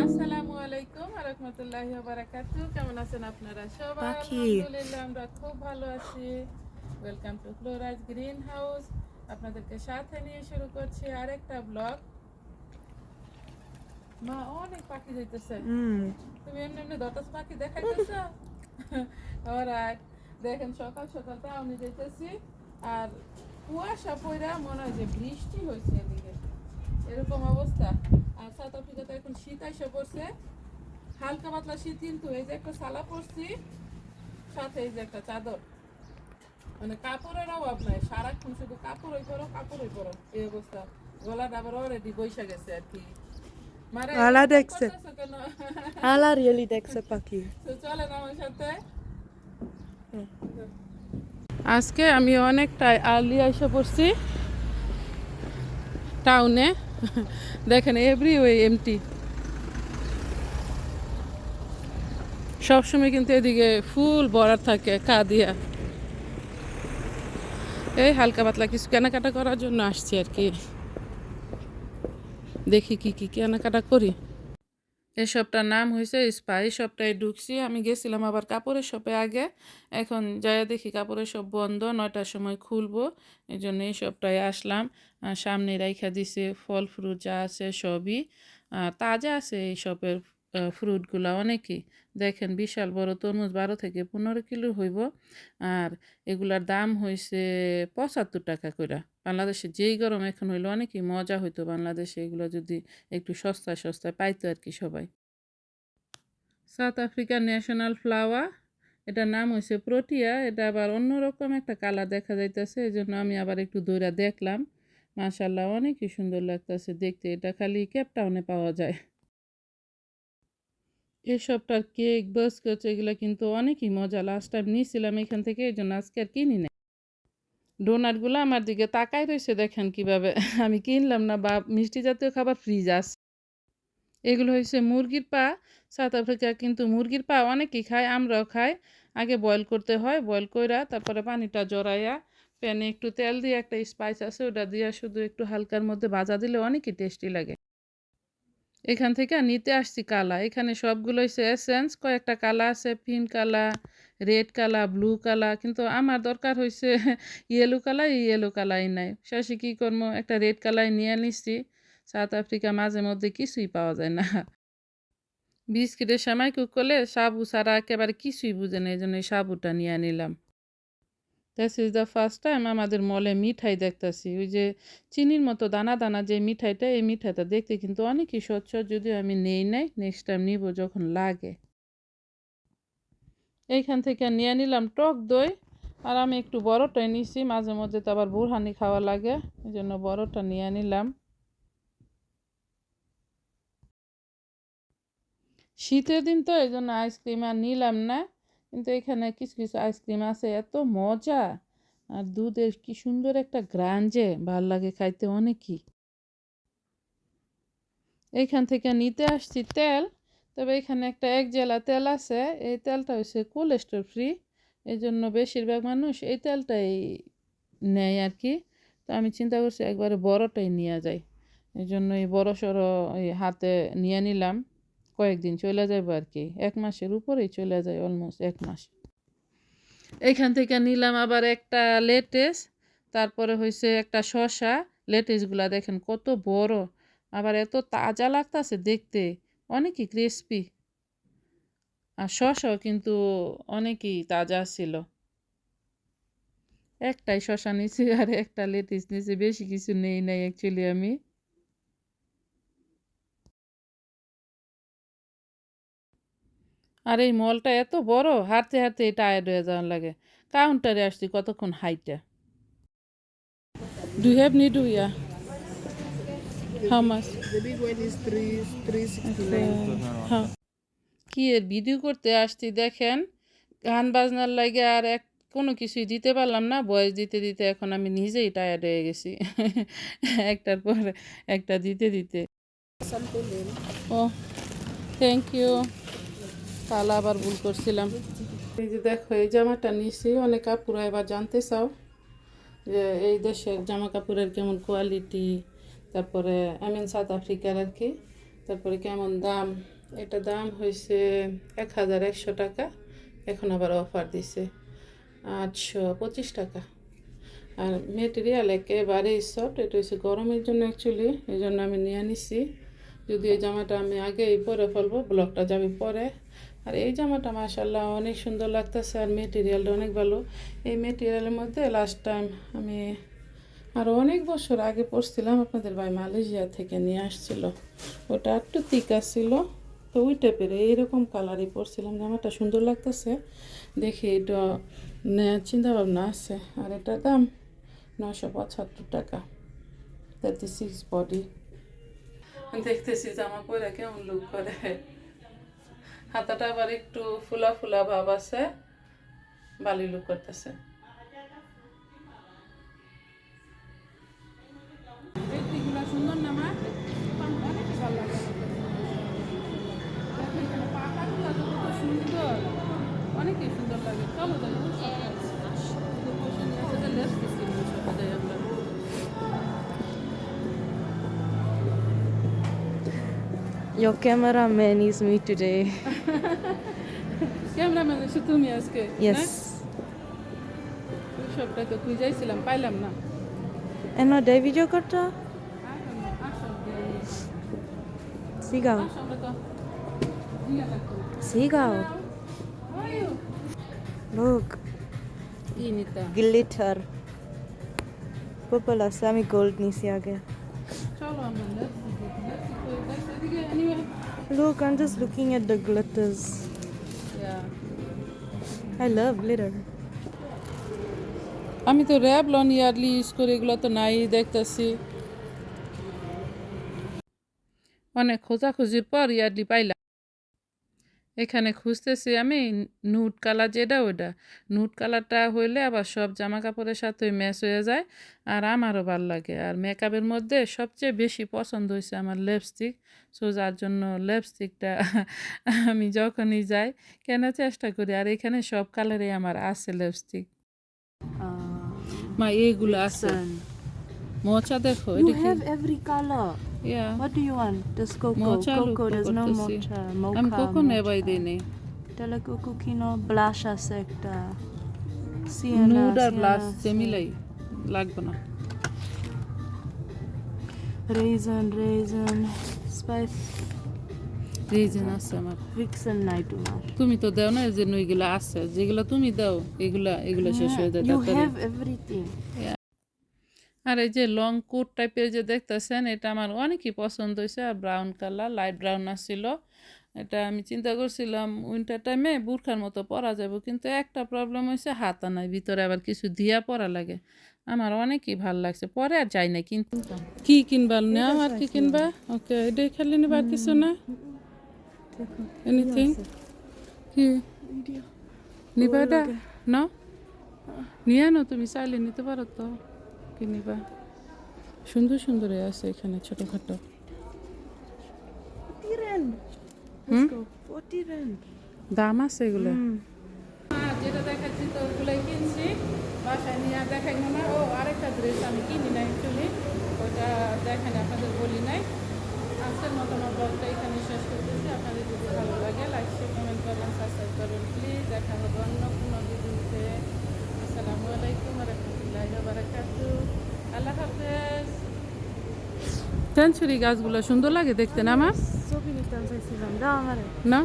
আসসালামু আলাইকুম রহমতুল্লাহি বারাকাতু কেমন আছেন আপনারা? সবাই আলহামদুলিল্লাহ আমরা খুব ভালো আছি। Welcome to Flora's Green House আপনাদেরকে সাথে নিয়ে শুরু করছি আরেকটা ব্লগ মা অনেক পাখি যাইতেছে। তুমি এমনি এমনি পাখি দেখাইতেছ? অলরাইট দেখেন সকাল সকাল টাউনে যাইতেছি। আর কুয়াশা পড়া মনে হয় যে বৃষ্টি হয়েছে এদিকে। এরকম অবস্থা। আর সাউথ আফ্রিকাতে এখন শীত আইসা পড়ছে। হালকা পাতলা শীত কিন্তু এই যে একটা সালা পরছি সাথে এই যে একটা চাদর। মানে কাপড়ের অভাব নাই সারাক্ষণ শুধু কাপড়ই পরো কাপড়ই পরো। এই অবস্থা। গলাটা আবার অলরেডি বৈশা গেছে আর কি। গলা এরকম দেখছে। আলা রিয়েলি দেখছে পাখি। তো চলেন আমার সাথে। আজকে আমি অনেকটাই আর্লি এসে পড়ছি। টাউনে। দেখেন এভরি ওয়ে এমটি সবসময় কিন্তু এদিকে ফুল বরার থাকে, কাদিয়া। এই হালকা পাতলা কিছু কেনাকাটা করার জন্য আসছি আর কি। দেখি কি কি কেনাকাটা করি। এই শপটার নাম হয়েছে স্পাই শপটায় ঢুকছি। আমি গেছিলাম আবার কাপড়ের শপে আগে। এখন যাইয়া দেখি কাপড়ের শপ বন্ধ, নয়টার সময় খুলবো। এই জন্য এই শপটায় আসলাম। সামনে রাইখা দিছে ফল ফ্রুট যা আছে সবই। তাজা আছে এই শপের ফ্রুটগুলা অনেকই দেখেন বিশাল বড় তরমুজ বারো থেকে পনেরো কিলো হইব, আর এগুলার দাম হয়েছে পঁচাত্তর টাকা করে বাংলাদেশে যেই গরম এখন হইল অনেকই মজা হইতো বাংলাদেশে, এগুলো যদি একটু সস্তায় সস্তায় পাইতো আর কি সবাই। সাউথ আফ্রিকার ন্যাশনাল ফ্লাওয়ার, এটার নাম হয়েছে প্রোটিয়া, এটা আবার অন্যরকম একটা কালার দেখা যাইতেছে এই জন্য আমি আবার একটু দৌড়া দেখলাম। মাশাল্লাহ অনেকই সুন্দর লাগতেছে দেখতে, এটা খালি কেপটাউনে পাওয়া যায়। এসবটার কেক বাস্কেট এগুলো কিন্তু অনেকই মজা। লাস্ট টাইম নিয়েছিলাম এখান থেকে, এই জন্য আজকে আর কিনি না ডোনাটগুলো আমার দিকে তাকাই রয়েছে, দেখেন কীভাবে। আমি কিনলাম না, বা মিষ্টি জাতীয় খাবার ফ্রিজ আছে। এগুলো হয়েছে মুরগির পা। সাউথ আফ্রিকা কিন্তু মুরগির পা অনেকেই খায়, আমরাও খাই। আগে বয়েল করতে হয় বয়েল কইরা তারপরে পানিটা জড়াইয়া প্যানে একটু তেল দিয়ে একটা স্পাইস আছে, ওটা দিয়ে শুধু একটু হালকার মধ্যে ভাজা দিলে অনেকই টেস্টি লাগে। এখান থেকে নিতে আসছি কালা। এখানে সবগুলো হচ্ছে এসেন্স কয়েকটা কালা আছে পিঙ্ক কালা রেড কালা ব্লু কালা। কিন্তু আমার দরকার হয়েছে ইয়েলো কালার ইয়েলো কালাই নাই। শেষে কী করব একটা রেড কালাই নিয়ে নিচ্ছি সাউথ আফ্রিকা মাঝে মধ্যে কিছুই পাওয়া যায় না। বিস্কিটের সময় কুক করলে সাবু ছাড়া একেবারে কিছুই বুঝে না, এই জন্য সাবুটা নিয়ে নিলাম। That's is the first time আমাদের মলে মিঠাই দেখতেছি ওই যে চিনির মতো দানা দানা যে মিঠাইটা এই মিঠাইটা দেখতে কিন্তু অনেকই স্বচ্ছ, যদিও আমি নেই নাই নেক্সট টাইম নিব যখন লাগে। এইখান থেকে নিয়ে নিলাম টক দই, আর আমি একটু বড়টাই নিছি, মাঝে মধ্যে তো আবার বুড়হানি খাওয়া লাগে, এই জন্য বড়টা নিয়ে নিলাম। শীতের দিন তো এই জন্য আইসক্রিম আর নিলাম না। কিন্তু এখানে কিছু কিছু আইসক্রিম আছে, এত মজা। আর দুধের কি সুন্দর একটা গ্রাঞ্জে, ভালো লাগে খাইতে অনেকই। এইখান থেকে নিতে আসছি তেল, তবে এখানে একটা এক জেলা তেল আছে, এই তেলটা হচ্ছে কোলেস্ট্রল ফ্রি এই জন্য বেশিরভাগ মানুষ এই তেলটাই নেয় আর কি তো আমি চিন্তা করছি একবারে বড়টাই নিয়ে যাই। এই জন্য এই বড় সড়ো হাতে নিয়ে নিলাম। কয়েকদিন চলে যাব আর কি। এক মাসের উপরেই চলে যায় অলমোস্ট এক মাস। এইখান থেকে নিলাম আবার একটা লেটেস, তারপরে হয়েছে একটা শশা লেটেসগুলা দেখেন কত বড়, আবার এত তাজা লাগতাছে দেখতে, অনেকই ক্রিসপি আর শশাও কিন্তু অনেকই তাজা ছিল। একটাই শশা নিছি আর একটা লেটিস নিছি, বেশি কিছু নেই নাই অ্যাকচুয়ালি আমি। আর এই মলটা এত বড় হাঁটতে হাঁটতে টায়ার্ড হয়ে যাওয়ার লাগে। কাউন্টারে আসছি কতক্ষণ হাইটা? Do have need yeah how. হ্যাঁ কি এর ভিডিও করতে আসছি দেখেন। গান বাজনার লাগে আর এক কোনো কিছুই দিতে পারলাম না। বয়স দিতে দিতে এখন আমি নিজেই টায়ার্ড হয়ে গেছি। একটার পর একটা দিতে দিতে। ও থ্যাংক ইউ তাহলে আবার ভুল করছিলাম। এই যে দেখো, এই জামাটা নিয়েছি। অনেক কাপড় এবার জানতে চাও যে এই দেশের জামা কাপড়ের কেমন কোয়ালিটি তারপরে আই মিন সাউথ আফ্রিকার আর কি, তারপরে কেমন দাম? এটা দাম হয়েছে এক হাজার একশো টাকা, এখন আবার অফার দিছে আটশো পঁচিশ টাকা। আর মেটেরিয়াল একেবারেই সফট এটা হচ্ছে গরমের জন্য অ্যাকচুয়ালি এই জন্য আমি নিয়ে নিছি। যদি এই জামাটা আমি আগেই পরে ফেলব ব্লকটা যাবে পরে। আর এই জামাটা মাসাল্লাহ অনেক সুন্দর লাগতেছে আর মেটেরিয়ালটা অনেক ভালো। এই মেটেরিয়ালের মধ্যে লাস্ট টাইম আমি আরও অনেক বছর আগে পড়ছিলাম আপনাদের ভাই মালয়েশিয়া থেকে নিয়ে আসছিল। ওটা একটু তিকা ছিল, তো ওই টাইপের এইরকম কালারই পরছিলাম। জামাটা সুন্দর লাগতেছে, দেখি এটা চিন্তা ভাবনা আছে। আর এটার দাম নশো পঁচাত্তর টাকা থার্টি সিক্স বডি দেখতেছি জামা পরে কেমন লুক করে। হাতাটা আবার একটু ফুলা ফুলা ভাব আছে বালি লুক করতেছে। Your cameraman is me today. Cameraman এসে তুমি আজকে Yes. সবটা তো খুঁজাইছিলাম পাইলাম না And no day video karta? Seagull. আমরা তো ইয়া লাগতো Seagull. Look. কি নিতা Glitter. Purple আছে আমি gold নিছি আগে চলো আমরা Look, I'm just looking at the glitters. Yeah. I love glitter. আমি তো র্যাব লন ইয়ারলি ইউজ করি এগুলো তো নাই দেখতেছি অনেক খোঁজাখুঁজির পর ইয়ারলি পাইলাম এখানে খুঁজতেছি আমি নুট কালার যেটা ওইটা। নুট কালারটা হইলে আবার সব জামা কাপড়ের সাথে ম্যাচ হয়ে যায় আর আমারও ভালো লাগে। আর মেকআপের মধ্যে সবচেয়ে বেশি পছন্দ হয়েছে আমার লিপস্টিক সো যার জন্য লিপস্টিকটা আমি যখনই যাই কেনার চেষ্টা করি আর এখানে সব কালারে আমার আছে লিপস্টিক মা এইগুলো আছে। মোচা দেখো You এটা কি have every color. Yeah What do you want? Just cocoa. Mocha look cocoa, there's no করতেছি mocha. Mocha. আমি কোকো mocha. নেবাই দিই নেই তাহলে কোকো কিনো ব্লাশ আছে একটা সিয়েনা নুড আর ব্লাশ সিয়েনা যে মিলাই লাগবে না রেজন রেজন স্পাইস রিজন আছে আমার ভিক্সন নাই তোমার তুমি তো দাও না এই জন্য এগুলো আছে যেগুলো তুমি দাও এগুলা এগুলো শেষ হয়ে যায় ইউ তাড়াতাড়ি হ্যাভ এভরিথিং আর এই যে লং কোট টাইপের যে দেখতেছেন এটা আমার অনেকই পছন্দ হয়েছে আর ব্রাউন কালার লাইট ব্রাউন আসছিল এটা আমি চিন্তা করছিলাম উইন্টার টাইমে বুরখার মতো পরা যাব কিন্তু একটা প্রবলেম হয়েছে হাতা নাই ভিতরে আবার কিছু দিয়া পরা লাগে। আমার অনেকই ভালো লাগছে পরে আর যাই না কিন্তু কি কিনবা নেওয়া আর কি কিনবা? ওকে এটাই খালি নেবা আর কিছু না? এনিথিং কি? নিবা এটা? না নিয়ে আনো তুমি চাইলে নিতে পারো তো। কি নিবা? সুন্দর সুন্দর আছে এখানে ছোটখাটো। 40 হুম? let's go 40 rand দাম আছে এগুলো। যেটা দেখাচ্ছি তো ওগুলোই কিনছি। বাসায় নিয়ে আর দেখাইবো না ও আরেকটা ড্রেস আমি কিনি না অ্যাকচুয়ালি ওইটা দেখানি আপনাদের বলি নাই। আজকের মতো আমার ব্লগটা এখানে শেষ করতেছি আপনাদের যদি ভালো লাগে লাইক শেয়ার কমেন্ট করবেন সাবস্ক্রাইব করবেন প্লিজ দেখা হবে অন্য কোনো ভিডিওতে আসসালামু আলাইকুম রহমতুল্লাহ বারাকাতু আল্লাহ হাফেজ সেঞ্চুরি গাছগুলো সুন্দর লাগে দেখতে না আমার। না?